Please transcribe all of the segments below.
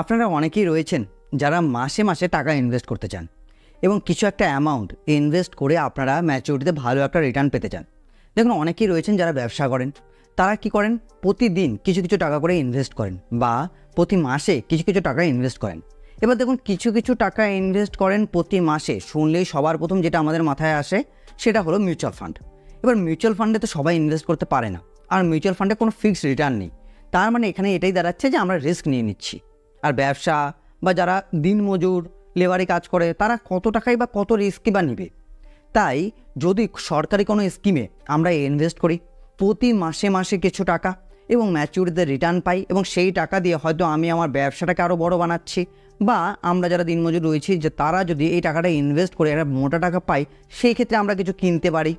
আপনারা অনেকেই রয়েছেন যারা মাসে মাসে টাকা ইনভেস্ট করতে চান এবং কিছু একটা অ্যামাউন্ট ইনভেস্ট করে আপনারা ম্যাচুরিটিতে ভালো একটা রিটার্ন পেতে চান। দেখুন, অনেকেই রয়েছেন যারা ব্যবসা করেন, তারা কি করেন? প্রতিদিন কিছু কিছু টাকা করে ইনভেস্ট করেন বা প্রতি মাসে কিছু কিছু টাকা ইনভেস্ট করেন। এবার দেখুন, কিছু কিছু টাকা ইনভেস্ট করেন প্রতি মাসে, শুনলেই সবার প্রথম যেটা আমাদের মাথায় আসে সেটা হলো মিউচুয়াল ফান্ড এবার মিউচুয়াল ফান্ডে তো সবাই ইনভেস্ট করতে পারে না, আর মিউচুয়াল ফান্ডে কোনো ফিক্সড রিটার্ন নেই। তার মানে এখানে এটাই দাঁড়াচ্ছে যে আমরা রিস্ক নিয়ে নিচ্ছি। আর ব্যবসা বা যারা দিনমজুর, লেবারে কাজ করে, তারা কত টাকাই বা কত রিস্কই বা নেবে। তাই যদি সরকারি কোনো স্কিমে আমরা ইনভেস্ট করি, প্রতি মাসে মাসে কিছু টাকা এবং ম্যাচুরিতে রিটার্ন পাই এবং সেই টাকা দিয়ে হয়তো আমি আমার ব্যবসাটাকে আরও বড় বানাচ্ছি বা আমরা যারা দিনমজুর রয়েছি যে তারা যদি এই টাকাটা ইনভেস্ট করে একটা মোটা টাকা পাই সেই ক্ষেত্রে আমরা কিছু কিনতে পারি।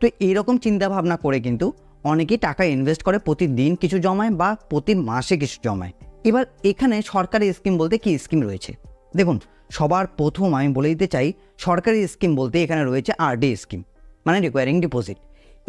তো এইরকম চিন্তা ভাবনা করে কিন্তু অনেকেই টাকা ইনভেস্ট করে প্রতিদিন কিছু জমায় বা প্রতি মাসে কিছু জমায়। এবার এখানে সরকারি স্কিম বলতে কি স্কিম রয়েছে? দেখুন, সবার প্রথম আমি বলে দিতে চাই, সরকারি স্কিম বলতে এখানে রয়েছে আরডি স্কিম মানে রিকোয়ারিং ডিপোজিট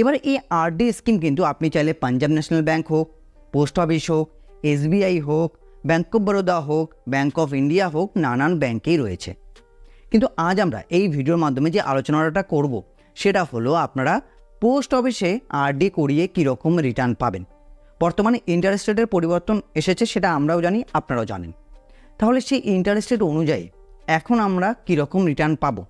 এবার এই আরডি স্কিম কিন্তু আপনি চাইলে পাঞ্জাব ন্যাশনাল ব্যাংক হোক, পোস্ট অফিস হোক, এসবিআই হোক ব্যাঙ্ক অফ বরোদা হোক ব্যাঙ্ক অফ ইন্ডিয়া হোক, নানান ব্যাংকেই রয়েছে। কিন্তু আজ আমরা এই ভিডিওর মাধ্যমে যে আলোচনাটা করব, সেটা হলো আপনারা পোস্ট অফিসে আরডি করিয়ে কীরকম রিটার্ন পাবেন। বর্তমানে ইন্টারেস্ট রেটের পরিবর্তন এসেছে সেটা আমরাও জানি, আপনারাও জানেন। তাহলে সেই ইন্টারেস্ট রেট অনুযায়ী এখন আমরা কীরকম রিটার্ন পাবো?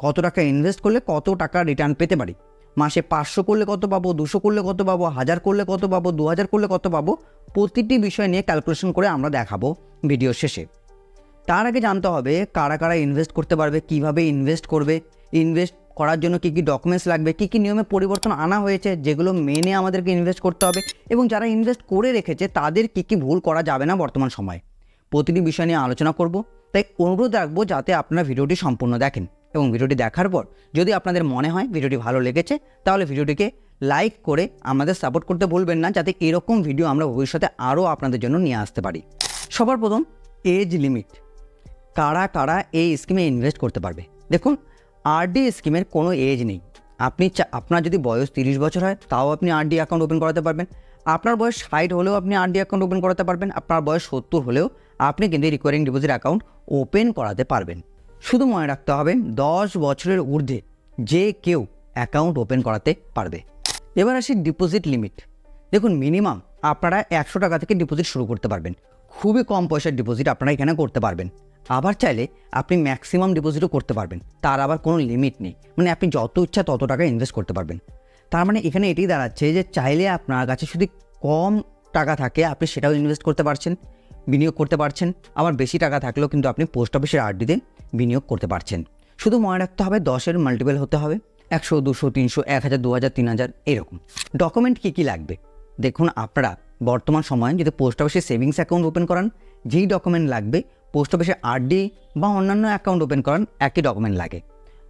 কত টাকা ইনভেস্ট করলে কত টাকা রিটার্ন পেতে পারি? মাসে পাঁচশো করলে কত পাবো, দুশো করলে কত পাবো, হাজার করলে কত পাবো দু হাজার করলে কত পাবো? প্রতিটি বিষয় নিয়ে ক্যালকুলেশন করে আমরা দেখাবো ভিডিও শেষে। তার আগে জানতে হবে কারা কারা ইনভেস্ট করতে পারবে, কীভাবে ইনভেস্ট করবে? ইনভেস্ট করার জন্য কী কী ডকুমেন্টস লাগবে, কী কী নিয়মে পরিবর্তন আনা হয়েছে, যেগুলো মেনে আমাদেরকে ইনভেস্ট করতে হবে এবং যারা ইনভেস্ট করে রেখেছে তাদের কী কী ভুল করা যাবে না বর্তমান সময়ে। প্রতিটি বিষয় নিয়ে আলোচনা করব, তাই অনুরোধ রাখব যাতে আপনারা ভিডিওটি সম্পূর্ণ দেখেন এবং ভিডিওটি দেখার পর যদি আপনাদের মনে হয় ভিডিওটি ভালো লেগেছে, তাহলে ভিডিওটিকে লাইক করে আমাদের সাপোর্ট করতে ভুলবেন না, যাতে এরকম ভিডিও আমরা ভবিষ্যতে আরও আপনাদের জন্য নিয়ে আসতে পারি। সবার প্রথম এজ লিমিট কারা কারা এই স্কিমে ইনভেস্ট করতে পারবে? দেখুন আরডি স্কিমের কোনো এজ নেই। আপনি আপনার যদি বয়স তিরিশ বছর হয়, তাও আপনি আরডি অ্যাকাউন্ট ওপেন করাতে পারবেন। আপনার বয়স ষাট হলেও আপনি আরডি অ্যাকাউন্ট ওপেন করাতে পারবেন। আপনার বয়স সত্তর হলেও আপনি কিন্তু রিকোয়ারিং ডিপোজিট অ্যাকাউন্ট ওপেন করাতে পারবেন। শুধু মনে রাখতে হবে, দশ বছরের ঊর্ধ্বে যে কেউ অ্যাকাউন্ট ওপেন করাতে পারবে। এবার আসি ডিপোজিট লিমিট দেখুন মিনিমাম আপনারা একশো টাকা থেকে ডিপোজিট শুরু করতে পারবেন। খুবই কম পয়সার ডিপোজিট আপনারা এখানে করতে পারবেন। আবার চাইলে আপনি ম্যাক্সিমাম ডিপোজিটও করতে পারবেন। তার আবার কোনো লিমিট নেই। মানে আপনি যত ইচ্ছা তত টাকা ইনভেস্ট করতে পারবেন। তার মানে এখানে এটাই দাঁড়াচ্ছে যে চাইলে আপনার কাছে যদি কম টাকা থাকে, আপনি সেটাও ইনভেস্ট করতে পারছেন, বিনিয়োগ করতে পারছেন। আবার বেশি টাকা থাকলেও কিন্তু আপনি পোস্ট অফিসের আরডিতে বিনিয়োগ করতে পারছেন। শুধু মনে রাখতে হবে দশের মাল্টিপেল হতে হবে। একশো, দুশো, তিনশো, এক হাজার, দু হাজার, তিন হাজার, এরকম। ডকুমেন্ট কী কী লাগবে? দেখুন আপনারা বর্তমান সময়ে যদি পোস্ট অফিসে সেভিংস অ্যাকাউন্ট ওপেন করান, যেই ডকুমেন্ট লাগবে পোস্ট অফিসে আরডি বা অন্যান্য অ্যাকাউন্ট ওপেন করান একই ডকুমেন্ট লাগে।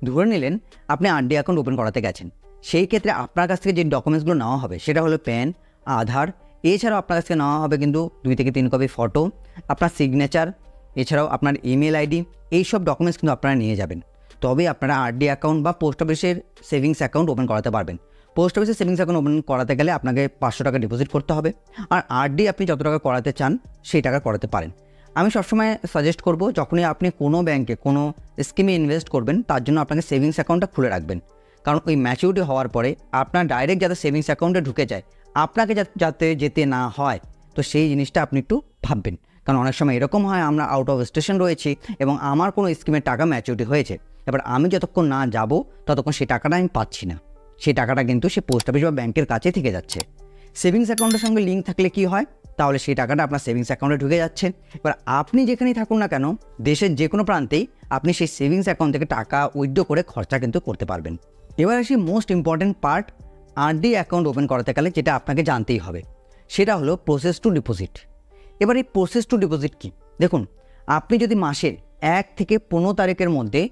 ধরে নিলেন, আপনি আরডি অ্যাকাউন্ট ওপেন করাতে গেছেন। সেই ক্ষেত্রে আপনার কাছ থেকে যে ডকুমেন্টসগুলো নেওয়া হবে, সেটা হলো প্যান আধার, এছাড়াও আপনার কাছ থেকে নেওয়া হবে কিন্তু দুই থেকে তিন কপি ফটো আপনার সিগনেচার এছাড়াও আপনার ইমেল আইডি এইসব ডকুমেন্টস কিন্তু আপনারা নিয়ে যাবেন। তবে আপনারা আরডি অ্যাকাউন্ট বা পোস্ট অফিসের সেভিংস অ্যাকাউন্ট ওপেন করাতে পারবেন। পোস্ট অফিসের সেভিংস অ্যাকাউন্ট ওপেন করাতে গেলে আপনাকে পাঁচশো টাকা ডিপোজিট করতে হবে। আর আরডি আপনি যত টাকা করাতে চান, সেই টাকা করাতে পারেন। আমি সবসময় সাজেস্ট করব, যখনই আপনি কোনো ব্যাংকে কোনো স্কিমে ইনভেস্ট করবেন, তার জন্য আপনাকে সেভিংস অ্যাকাউন্টটা খুলে রাখবেন। কারণ ওই ম্যাচিউরিটি হওয়ার পরে আপনার ডাইরেক্ট যাতে সেভিংস অ্যাকাউন্টে ঢুকে যায়, আপনাকে যাতে যেতে না হয়, তো সেই জিনিসটা আপনি একটু ভাববেন। কারণ অনেক সময় এরকম হয়, আমরা আউট অফ স্টেশন রয়েছি এবং আমার কোনো স্কিমের টাকা ম্যাচিউরিটি হয়েছে। এবার আমি যতক্ষণ না যাব, ততক্ষণ সেই টাকাটা আমি পাচ্ছি না। সেই টাকাটা কিন্তু সে পোস্ট অফিস বা ব্যাংকের কাছে থেকে যাচ্ছে। সেভিংস অ্যাকাউন্টের সঙ্গে লিঙ্ক থাকলে কি হয়? তাহলে সেই টাকাটা আপনার সেভিংস অ্যাকাউন্টে ঢুকে যাচ্ছে। এবার আপনি যেখানেই থাকুন না কেন, দেশের যে কোনো প্রান্তেই আপনি সেই সেভিংস অ্যাকাউন্ট থেকে টাকা উইথড্র করে খরচা কিন্তু করতে পারবেন। এবার আসি most important part RD account open করাতে গেলে যেটা আপনাকে জানতেই হবে, সেটা হলো প্রসেস টু ডিপোজিট এবার এই প্রসেস টু ডিপোজিট কি? দেখুন, আপনি যদি মাসের এক থেকে পনেরো তারিখের মধ্যে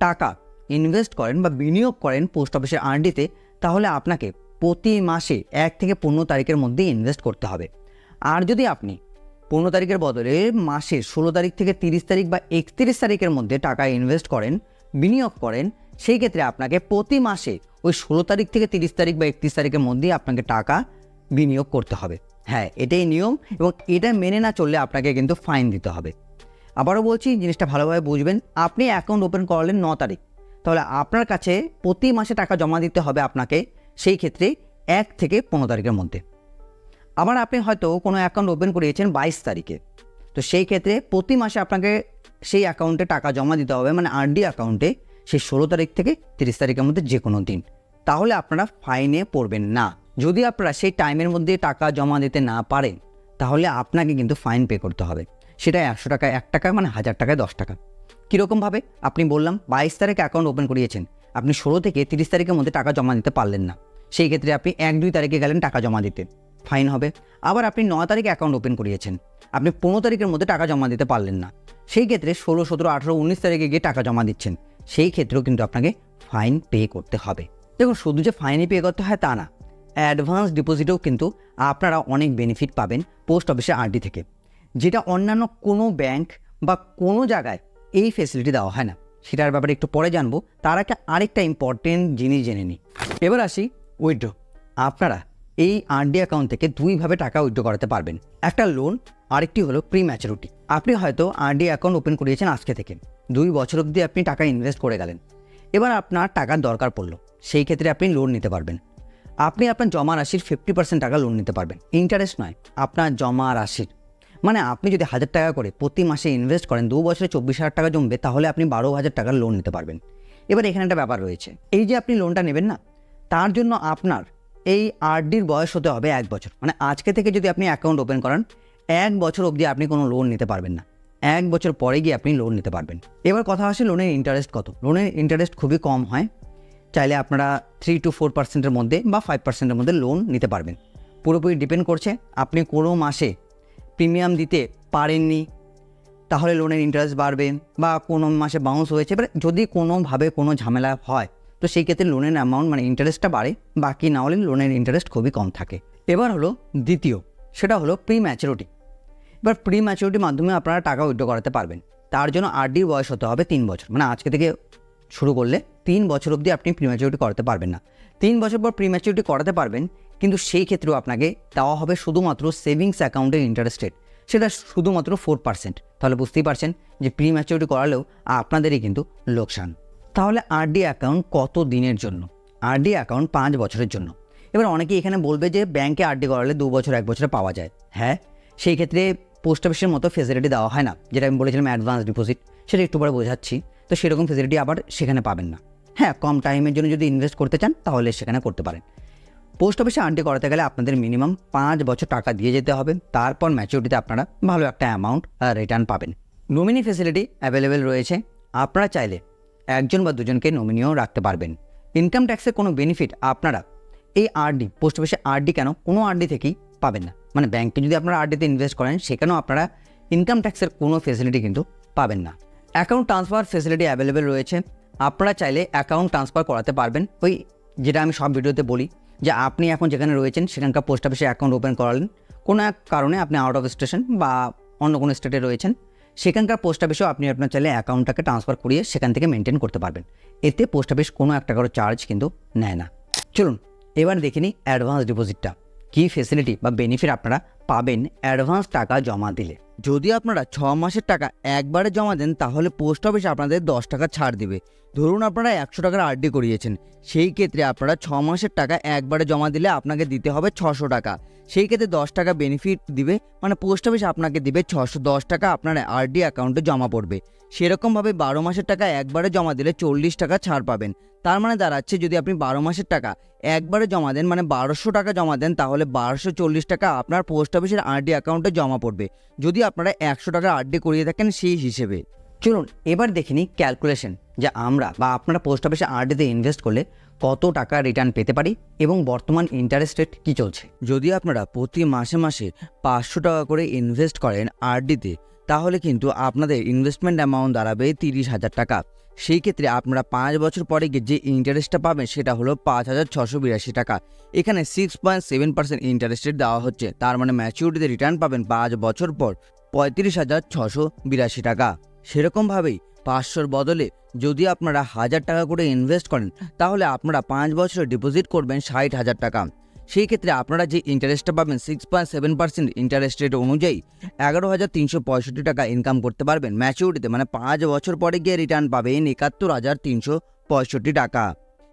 টাকা ইনভেস্ট করেন বা বিনিয়োগ করেন পোস্ট অফিসের আরডিতে তাহলে আপনাকে প্রতি মাসে এক থেকে পনেরো তারিখের মধ্যে ইনভেস্ট করতে হবে। আর যদি আপনি পনেরো তারিখের বদলে মাসের ষোলো তারিখ থেকে তিরিশ তারিখ বা একত্রিশ তারিখের মধ্যে টাকা ইনভেস্ট করেন, বিনিয়োগ করেন, সেই ক্ষেত্রে আপনাকে প্রতি মাসে ওই ষোলো তারিখ থেকে তিরিশ তারিখ বা একত্রিশ তারিখের মধ্যেই আপনাকে টাকা বিনিয়োগ করতে হবে। হ্যাঁ এটাই নিয়ম এবং এটা মেনে না চললে আপনাকে কিন্তু ফাইন দিতে হবে। আবারও বলছি, জিনিসটা ভালোভাবে বুঝবেন। আপনি অ্যাকাউন্ট ওপেন করলেন ন তারিখ, তাহলে আপনার কাছে প্রতি মাসে টাকা জমা দিতে হবে আপনাকে, সেই ক্ষেত্রে এক থেকে পনেরো তারিখের মধ্যে। আবার আপনি হয়তো কোনো অ্যাকাউন্ট ওপেন করিয়েছেন বাইশ তারিখে। তো সেই ক্ষেত্রে প্রতি মাসে আপনাকে সেই অ্যাকাউন্টে টাকা জমা দিতে হবে মানে আরডি অ্যাকাউন্টে সেই ষোলো তারিখ থেকে তিরিশ তারিখের মধ্যে যে কোনো দিন। তাহলে আপনারা ফাইনে পড়বেন না। যদি আপনারা সেই টাইমের মধ্যে টাকা জমা দিতে না পারেন, তাহলে আপনাকে কিন্তু ফাইন পে করতে হবে। সেটা একশো টাকা, এক টাকা মানে হাজার টাকায় দশ টাকা। কীরকমভাবে আপনি বললাম, বাইশ তারিখে অ্যাকাউন্ট ওপেন করিয়েছেন। আপনি ষোলো থেকে তিরিশ তারিখের মধ্যে টাকা জমা দিতে পারলেন না। সেই ক্ষেত্রে আপনি এক দুই তারিখে গেলেন টাকা জমা দিতে। ফাইন হবে। আবার আপনি ন তারিখে অ্যাকাউন্ট ওপেন করিয়েছেন। আপনি পনেরো তারিখের মধ্যে টাকা জমা দিতে পারলেন না। সেই ক্ষেত্রে ষোলো, সতেরো, আঠেরো, উনিশ তারিখে গিয়ে টাকা জমা দিচ্ছেন। সেই ক্ষেত্রেও কিন্তু আপনাকে ফাইন পে করতে হবে। দেখুন, শুধু যে ফাইনে পে করতে হয় তা না অ্যাডভান্স ডিপোজিটেও কিন্তু আপনারা অনেক বেনিফিট পাবেন পোস্ট অফিসে আরডি থেকে। যেটা অন্যান্য কোনো ব্যাংক বা কোনো জায়গায় এই ফেসিলিটি দেওয়া হয় না। সেটার ব্যাপারে একটু পরে জানব। তার একটা আরেকটা ইম্পর্টেন্ট জিনিস জেনে নিই। এবার আসি উইড্রো আপনারা এই আরডি অ্যাকাউন্ট থেকে দুইভাবে টাকা উইথড্র করাতে পারবেন। একটা লোন আরেকটি হলো প্রি ম্যাচুরিটি আপনি হয়তো আরডি অ্যাকাউন্ট ওপেন করিয়েছেন আজকে থেকে। দুই বছর অবধি আপনি টাকা ইনভেস্ট করে গেলেন। এবার আপনার টাকার দরকার পড়ল। সেই ক্ষেত্রে আপনি লোন নিতে পারবেন। আপনি আপনার জমা রাশির ফিফটি পার্সেন্ট টাকা লোন নিতে পারবেন। ইন্টারেস্ট নয়, আপনার জমা রাশির। মানে আপনি যদি হাজার টাকা করে প্রতি মাসে ইনভেস্ট করেন, দু বছরে চব্বিশ হাজার টাকা জমবে, তাহলে আপনি বারো হাজার টাকার লোন নিতে পারবেন। এবার এখানে একটা ব্যাপার রয়েছে। এই যে আপনি লোনটা নেবেন না, তার জন্য আপনার এই আরডির বয়স হতে হবে এক বছর। মানে আজকে থেকে যদি আপনি অ্যাকাউন্ট ওপেন করেন, এক বছর অবধি আপনি কোনো লোন নিতে পারবেন না। এক বছর পরে গিয়ে আপনি লোন নিতে পারবেন। এবার কথা আসে লোনের ইন্টারেস্ট কত? লোনের ইন্টারেস্ট খুবই কম হয়। চাইলে আপনারা থ্রি টু ফোর পার্সেন্টের মধ্যে বা ফাইভ পার্সেন্টের মধ্যে লোন নিতে পারবেন। পুরোপুরি ডিপেন্ড করছে, আপনি কোনো মাসে প্রিমিয়াম দিতে পারেননি, তাহলে লোনের ইন্টারেস্ট বাড়বে বা কোনো মাসে বাউন্স হয়েছে। এবার যদি কোনোভাবে কোনো ঝামেলা হয় তো সেই ক্ষেত্রে লোনের অ্যামাউন্ট মানে ইন্টারেস্টটা বাড়ে, বাকি না হলে লোনের ইন্টারেস্ট খুবই কম থাকে। এবার হলো দ্বিতীয়, সেটা হলো প্রি ম্যাচুরিটি এবার প্রি ম্যাচুরিটির মাধ্যমে আপনারা টাকা উইথড্র করাতে পারবেন। তার জন্য আরডির বয়স হতে হবে তিন বছর। মানে আজকে থেকে শুরু করলে তিন বছর অবধি আপনি প্রি ম্যাচুরিটি করাতে পারবেন না। তিন বছর পর প্রি ম্যাচুরিটি করাতে পারবেন, কিন্তু সেই ক্ষেত্রেও আপনাকে দেওয়া হবে শুধুমাত্র সেভিংস অ্যাকাউন্টের ইন্টারেস্ট রেট সেটা শুধুমাত্র ফোর পার্সেন্ট তাহলে বুঝতেই পারছেন যে প্রি ম্যাচুরিটি করালেও আপনাদেরই কিন্তু লোকসান। তাহলে আরডি অ্যাকাউন্ট কত দিনের জন্য? আরডি অ্যাকাউন্ট পাঁচ বছরের জন্য। এবার অনেকে এখানে বলবে যে ব্যাংকে আরডি করালে দু বছর, এক বছরে পাওয়া যায়। হ্যাঁ সেই ক্ষেত্রে পোস্ট অফিসের মতো ফেসিলিটি দেওয়া হয় না, যেটা আমি বলেছিলাম অ্যাডভান্স ডিপোজিট সেটা একটু পরে বোঝাচ্ছি। তো সেরকম ফেসিলিটি আবার সেখানে পাবেন না। হ্যাঁ কম টাইমের জন্য যদি ইনভেস্ট করতে চান, তাহলে সেখানে করতে পারেন। পোস্ট অফিসে আন্টি করাতে গেলে আপনাদের মিনিমাম পাঁচ বছর টাকা দিয়ে যেতে হবে। তারপর ম্যাচুরিটিতে আপনারা ভালো একটা অ্যামাউন্ট রিটার্ন পাবেন। নমিনি ফেসিলিটি অ্যাভেলেবেল রয়েছে। আপনারা চাইলে একজন বা দুজনকে নমিনিও রাখতে পারবেন। ইনকাম ট্যাক্সের কোনো বেনিফিট আপনারা এই আরডি পোস্ট অফিসে আরডি কেন? কোনো আরডি থেকেই পাবেন না। মানে ব্যাংকে যদি আপনারা আরডিতে ইনভেস্ট করেন, সেখানেও আপনারা ইনকাম ট্যাক্সের কোনো ফেসিলিটি কিন্তু পাবেন না। অ্যাকাউন্ট ট্রান্সফার ফেসিলিটি অ্যাভেলেবেল রয়েছে। আপনারা চাইলে অ্যাকাউন্ট ট্রান্সফার করাতে পারবেন। ওই যেটা আমি সব ভিডিওতে বলি, যে আপনি এখন যেখানে রয়েছেন, সেখানকার পোস্ট অফিসে অ্যাকাউন্ট ওপেন করালেন। কোনো এক কারণে আপনি আউট অফ স্টেশন বা অন্য কোনো স্টেটে রয়েছেন। সেখানকার পোস্ট অফিসেও আপনি আপনার চাইলে অ্যাকাউন্টটাকে ট্রান্সফার করিয়ে সেখান থেকে মেনটেন করতে পারবেন। এতে পোস্ট অফিস কোনো একটা করে চার্জ কিন্তু নেয় না। চলুন, এবার দেখে নিই অ্যাডভান্স ডিপোজিটটা কী ফেসিলিটি বা বেনিফিট আপনারা পাবেন অ্যাডভান্স টাকা জমা দিলে। যদি আপনারা ছ মাসের টাকা একবারে জমা দেন, তাহলে পোস্ট অফিস আপনাদের দশ টাকা ছাড় দিবে। ধরুন আপনারা একশো টাকার আরডি করিয়েছেন, সেই ক্ষেত্রে আপনারা ছ মাসের টাকা একবারে জমা দিলে আপনাকে দিতে হবে ছশো টাকা। সেই ক্ষেত্রে দশ টাকা বেনিফিট দিবে মানে পোস্ট অফিস আপনাকে দিবে ছশো দশ টাকা আপনার আরডি অ্যাকাউন্টে জমা পড়বে। সেরকমভাবে বারো মাসের টাকা একবারে জমা দিলে চল্লিশ টাকা ছাড় পাবেন। তার মানে দাঁড়াচ্ছে যদি আপনি বারো মাসের টাকা একবারে জমা দেন মানে বারোশো টাকা জমা দেন, তাহলে বারোশো চল্লিশ টাকা আপনার পোস্ট অফিসের আরডি অ্যাকাউন্টে জমা পড়বে। যদি আপনারা একশো টাকা আরডি করিয়ে থাকেন সেই হিসেবে। চলুন, এবার দেখে নিই ক্যালকুলেশন যে আমরা বা আপনারা পোস্ট অফিসে আরডিতে ইনভেস্ট করলে কত টাকা রিটার্ন পেতে পারি এবং বর্তমান ইন্টারেস্ট রেট কী চলছে। যদি আপনারা প্রতি মাসে মাসে পাঁচশো টাকা করে ইনভেস্ট করেন আরডিতে তাহলে কিন্তু আপনাদের ইনভেস্টমেন্ট অ্যামাউন্ট দাঁড়াবে তিরিশ হাজার টাকা। সেই ক্ষেত্রে আপনারা পাঁচ বছর পরে গিয়ে যে ইন্টারেস্টটা পাবেন সেটা হলো পাঁচ হাজার ছশো বিরাশি টাকা। এখানে six point seven percent interest দেওয়া হচ্ছে। তার মানে ম্যাচিউরিটিতে রিটার্ন পাবেন পাঁচ বছর পর পঁয়ত্রিশ হাজার ছশো বিরাশি টাকা। সেরকমভাবেই পাঁচশোর বদলে যদি আপনারা হাজার টাকা করে ইনভেস্ট করেন, তাহলে আপনারা পাঁচ বছরে ডিপোজিট করবেন ষাট হাজার টাকা। সেই ক্ষেত্রে আপনারা যে ইন্টারেস্টটা পাবেন six point seven percent interest rate অনুযায়ী এগারো হাজার তিনশো পঁয়ষট্টি টাকা ইনকাম করতে পারবেন ম্যাচিউরিটিতে মানে পাঁচ বছর পরে গিয়ে রিটার্ন পাবেন একাত্তর হাজার তিনশো পঁয়ষট্টি টাকা।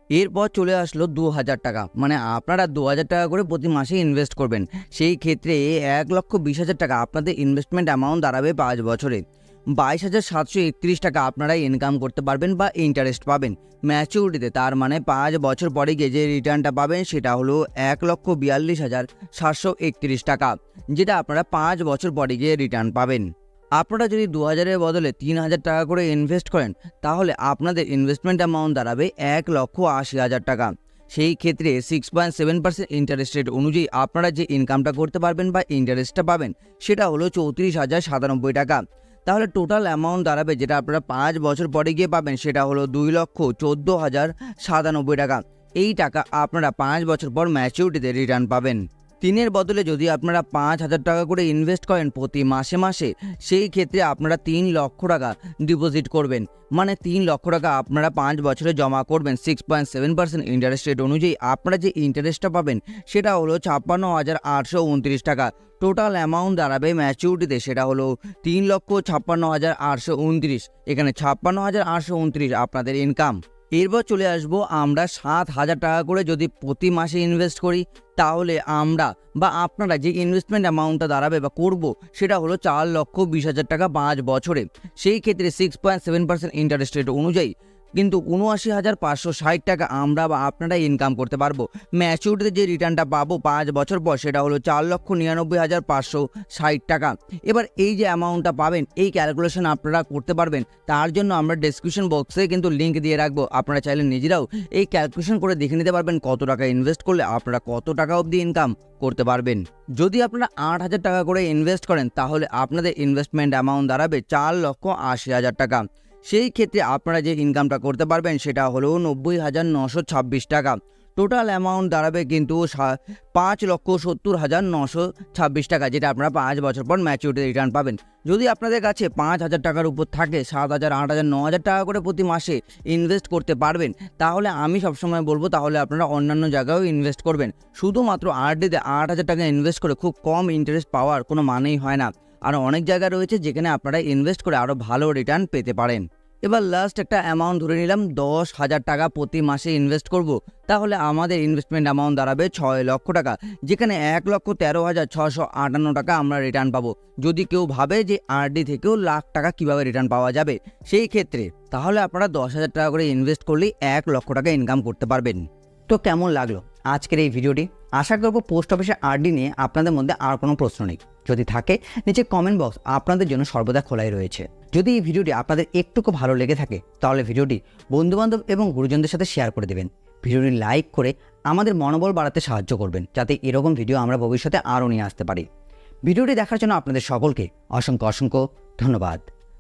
এরপর চলে আসলো দু হাজার টাকা মানে আপনারা দু হাজার টাকা করে প্রতি মাসে ইনভেস্ট করবেন। সেই ক্ষেত্রে এক লক্ষ বিশ হাজার টাকা আপনাদের ইনভেস্টমেন্ট অ্যামাউন্ট দাঁড়াবে পাঁচ বছরে। বাইশ হাজার সাতশো একত্রিশ টাকা আপনারা ইনকাম করতে পারবেন বা ইন্টারেস্ট পাবেন। ম্যাচিউরিটিতে তার মানে পাঁচ বছর পরে গিয়ে যে রিটার্নটা পাবেন সেটা হলো এক লক্ষ বিয়াল্লিশ হাজার সাতশো একত্রিশ টাকা, যেটা আপনারা পাঁচ বছর পরে গিয়ে রিটার্ন পাবেন। আপনারা যদি দু হাজারের বদলে তিন হাজার টাকা করে ইনভেস্ট করেন, তাহলে আপনাদের ইনভেস্টমেন্ট অ্যামাউন্ট দাঁড়াবে এক লক্ষ আশি হাজার টাকা। সেই ক্ষেত্রে six point seven percent interest rate অনুযায়ী আপনারা যে ইনকামটা করতে পারবেন বা ইন্টারেস্টটা পাবেন, সেটা হলো চৌত্রিশ হাজার সাতানব্বই টাকা। তাহলে টোটাল অ্যামাউন্ট দাঁড়াবে যেটা আপনারা পাঁচ বছর পরে গিয়ে পাবেন, সেটা হলো দুই লক্ষ চোদ্দ হাজার সাতানব্বই টাকা। এই টাকা আপনারা পাঁচ বছর পর ম্যাচিউরিটিতে রিটার্ন পাবেন। তিনের বদলে যদি আপনারা পাঁচ হাজার টাকা করে ইনভেস্ট করেন প্রতি মাসে মাসে, সেই ক্ষেত্রে আপনারা তিন লক্ষ টাকা ডিপোজিট করবেন। মানে তিন লক্ষ টাকা আপনারা পাঁচ বছরে জমা করবেন। Six point seven percent interest rate অনুযায়ী আপনারা যে ইন্টারেস্টটা পাবেন, সেটা হলো ছাপ্পান্ন হাজার আটশো উনত্রিশ টাকা। টোটাল অ্যামাউন্ট দাঁড়াবে ম্যাচিউরিটিতে সেটা হলো তিন লক্ষ ছাপ্পান্ন হাজার আটশো উনত্রিশ। এখানে ছাপ্পান্ন হাজার আটশো উনত্রিশ আপনাদের ইনকাম এরপর চলে আসব আমরা সাত হাজার টাকা করে যদি প্রতি মাসে ইনভেস্ট করি, তাহলে আমরা বা আপনারা যে ইনভেস্টমেন্ট অ্যামাউন্টটা দাঁড়াবে বা করব, সেটা হলো চার লক্ষ বিশ হাজার টাকা পাঁচ বছরে। সেই ক্ষেত্রে six point seven percent interest rate অনুযায়ী কিন্তু উনআশি হাজার পাঁচশো ষাট টাকা আমরা বা আপনারা ইনকাম করতে পারব। ম্যাচিউরিটিতে যে রিটার্নটা পাবো পাঁচ বছর পর, সেটা হলো চার লক্ষ নিরানব্বই হাজার পাঁচশো ষাট টাকা। এবার এই যে অ্যামাউন্টটা পাবেন, এই ক্যালকুলেশন আপনারা করতে পারবেন। তার জন্য আমরা ডেসক্রিপশন বক্সে কিন্তু লিঙ্ক দিয়ে রাখব। আপনারা চাইলে নিজেরাও এই ক্যালকুলেশন করে দেখে নিতে পারবেন কত টাকা ইনভেস্ট করলে আপনারা কত টাকা অবধি ইনকাম করতে পারবেন। যদি আপনারা আট হাজার টাকা করে ইনভেস্ট করেন, তাহলে আপনাদের ইনভেস্টমেন্ট অ্যামাউন্ট দাঁড়াবে চার লক্ষ আশি হাজার টাকা। সেই ক্ষেত্রে আপনারা যে ইনকামটা করতে পারবেন সেটা হলো নব্বই হাজার নশো ছাব্বিশ টাকা। টোটাল অ্যামাউন্ট দাঁড়াবে কিন্তু পাঁচ লক্ষ সত্তর হাজার নশো ছাব্বিশ টাকা, যেটা আপনারা পাঁচ বছর পর ম্যাচিউরিটি রিটার্ন পাবেন। যদি আপনাদের কাছে পাঁচ হাজার টাকার উপর থাকে, সাত হাজার, আট হাজার, ন হাজার টাকা করে প্রতি মাসে ইনভেস্ট করতে পারবেন, তাহলে আমি সবসময় বলব তাহলে আপনারা অন্যান্য জায়গায়ও ইনভেস্ট করবেন। শুধুমাত্র আরডিতে আট হাজার টাকা ইনভেস্ট করে খুব কম ইন্টারেস্ট পাওয়ার কোনো মানেই হয় না। আর অনেক জায়গা রয়েছে যেখানে আপনারা ইনভেস্ট করে আরও ভালো রিটার্ন পেতে পারেন। এবার লাস্ট একটা অ্যামাউন্ট ধরে নিলাম, দশ হাজার টাকা প্রতি মাসে ইনভেস্ট করব। তাহলে আমাদের ইনভেস্টমেন্ট অ্যামাউন্ট দাঁড়াবে ছয় লক্ষ টাকা, যেখানে এক লক্ষ তেরো হাজার ছশো আটান্ন টাকা আমরা রিটার্ন পাবো। যদি কেউ ভাবে যে আরডি থেকেও লাখ টাকা কীভাবে রিটার্ন পাওয়া যাবে, সেই ক্ষেত্রে তাহলে আপনারা দশ হাজার টাকা করে ইনভেস্ট করলেই এক লক্ষ টাকা ইনকাম করতে পারবেন। তো কেমন লাগল আজকের এই ভিডিওটি? আশা করব পোস্ট অফিসে আরডি নিয়ে আপনাদের মধ্যে আর কোনো প্রশ্ন নেই। যদি থাকে, নিচে কমেন্ট বক্স আপনাদের জন্য সর্বদা খোলাই রয়েছে। যদি এই ভিডিওটি আপনাদের একটুকু ভালো লেগে থাকে, তাহলে ভিডিওটি বন্ধুবান্ধব এবং গুরুজনদের সাথে শেয়ার করে দেবেন। ভিডিওটি লাইক করে আমাদের মনোবল বাড়াতে সাহায্য করবেন, যাতে এরকম ভিডিও আমরা ভবিষ্যতে আরও নিয়ে আসতে পারি। ভিডিওটি দেখার জন্য আপনাদের সকলকে অসংখ্য অসংখ্য ধন্যবাদ।